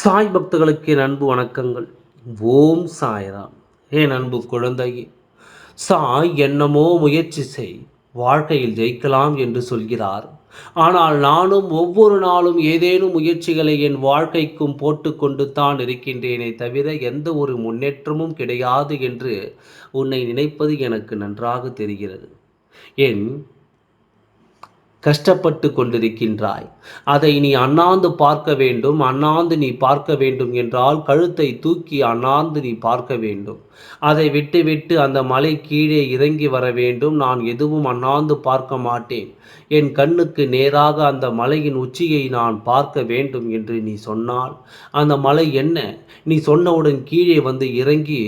சாய் பக்தர்களுக்கு என் அன்பு வணக்கங்கள். ஓம் சாய்ராம். என் அன்பு குழந்தையே சாய் என்னமோ முயற்சி செய் வாழ்க்கையில் ஜெயிக்கலாம் என்று சொல்கிறார். ஆனால் நானும் ஒவ்வொரு நாளும் ஏதேனும் முயற்சிகளை என் வாழ்க்கைக்கும் போட்டுக்கொண்டு தான் இருக்கின்றேனே தவிர எந்த ஒரு முன்னேற்றமும் கிடையாது என்று உன்னை நினைப்பது எனக்கு நன்றாக தெரிகிறது. என் கஷ்டப்பட்டு கொண்டிருக்கின்றாய். அதை நீ அண்ணாந்து பார்க்க வேண்டும். அண்ணாந்து நீ பார்க்க வேண்டும் என்றால் கழுத்தை தூக்கி அண்ணாந்து நீ பார்க்க வேண்டும். அதை விட்டு விட்டு அந்த மலை கீழே இறங்கி வர வேண்டும். நான் எதுவும் அண்ணாந்து பார்க்க மாட்டேன். என் கண்ணுக்கு நேராக அந்த மலையின் உச்சியை நான் பார்க்க வேண்டும் என்று நீ சொன்னால் அந்த மலை என்ன? நீ சொன்னவுடன் கீழே வந்து இறங்கி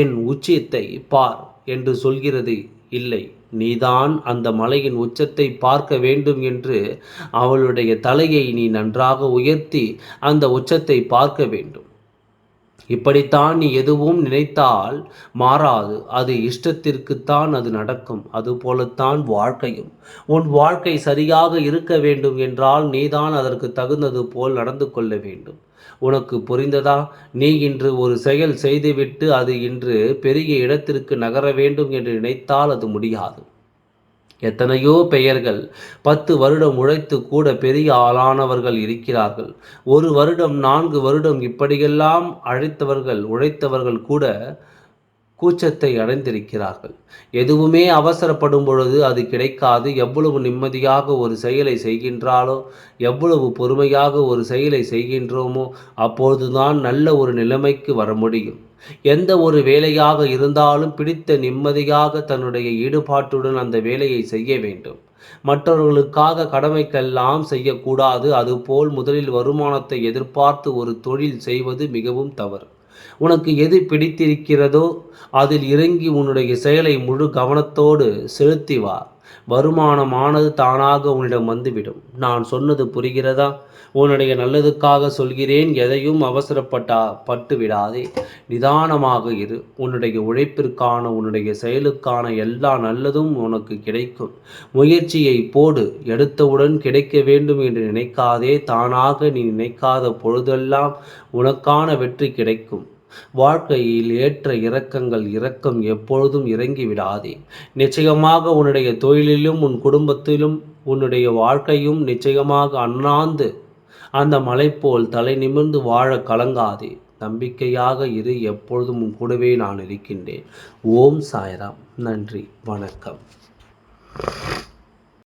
என் உச்சியத்தை பார் என்று சொல்கிறது இல்லை. நீதான் அந்த மலையின் உச்சத்தை பார்க்க வேண்டும் என்று அவளுடைய தலையை நீ நன்றாக உயர்த்தி அந்த உச்சத்தை பார்க்க வேண்டும். இப்படித்தான் நீ எதுவும் நினைத்தால் மாறாது. அது இஷ்டத்திற்குத்தான் அது நடக்கும். அதுபோலத்தான் வாழ்க்கையும். உன் வாழ்க்கை சரியாக இருக்க வேண்டும் என்றால் நீதான் அதற்கு தகுந்தது போல் நடந்து கொள்ள வேண்டும். உனக்கு புரிந்ததா? நீ இன்று ஒரு செயல் செய்துவிட்டு அது இன்று பெரிய இடத்திற்கு நகர வேண்டும் என்று நினைத்தால் அது முடியாது. எத்தனையோ பெயர்கள் பத்து வருடம் உழைத்து கூட பெரிய ஆளானவர்கள் இருக்கிறார்கள். ஒரு வருடம் நான்கு வருடம் இப்படியெல்லாம் அழைத்தவர்கள் உழைத்தவர்கள் கூட கூச்சத்தை அடைந்திருக்கிறார்கள். எதுவுமே அவசரப்படும் பொழுது அது கிடைக்காது. எவ்வளவு நிம்மதியாக ஒரு செயலை செய்கின்றாலோ எவ்வளவு பொறுமையாக ஒரு செயலை செய்கின்றோமோ அப்பொழுதுதான் நல்ல ஒரு நிலைமைக்கு வர முடியும். எந்த ஒரு வேலையாக இருந்தாலும் பிடித்த நிம்மதியாக தன்னுடைய ஈடுபாட்டுடன் அந்த வேலையை செய்ய வேண்டும். மற்றவர்களுக்காக கடமைக்கெல்லாம் செய்யக்கூடாது. அதுபோல் முதலில் வருமானத்தை எதிர்பார்த்து ஒரு தொழில் செய்வது மிகவும் தவறு. உனக்கு எது பிடித்திருக்கிறதோ அதில் இறங்கி உன்னுடைய செயலை முழு கவனத்தோடு செலுத்தி வா. வருமானமானது தானாக உன்னிடம் வந்துவிடும். நான் சொன்னது புரிகிறதா? உன்னுடைய நல்லதுக்காக சொல்கிறேன் எதையும் அவசரப்பட்டா பட்டு விடாதே நிதானமாக இரு. உன்னுடைய உழைப்பிற்கான உன்னுடைய செயலுக்கான எல்லா நல்லதும் உனக்கு கிடைக்கும். முயற்சியை போடு. எடுத்தவுடன் கிடைக்க வேண்டும் என்று நினைக்காதே. தானாக நீ நினைக்காத பொழுதெல்லாம் உனக்கான வெற்றி கிடைக்கும். வாழ்க்கையில் ஏற்ற இறக்கங்கள் இறக்கம் எப்பொழுதும் இறங்கி விடாதே. நிச்சயமாக உன்னுடைய தொழிலிலும் உன் குடும்பத்திலும் உன்னுடைய வாழ்க்கையும் நிச்சயமாக அண்ணாந்து அந்த மலை போல் தலை நிமிர்ந்து வாழ கலங்காதே. நம்பிக்கையாக இரு எப்பொழுதும் உன் கூடவே நான் இருக்கின்றேன். ஓம் சாய்ராம். நன்றி. வணக்கம்.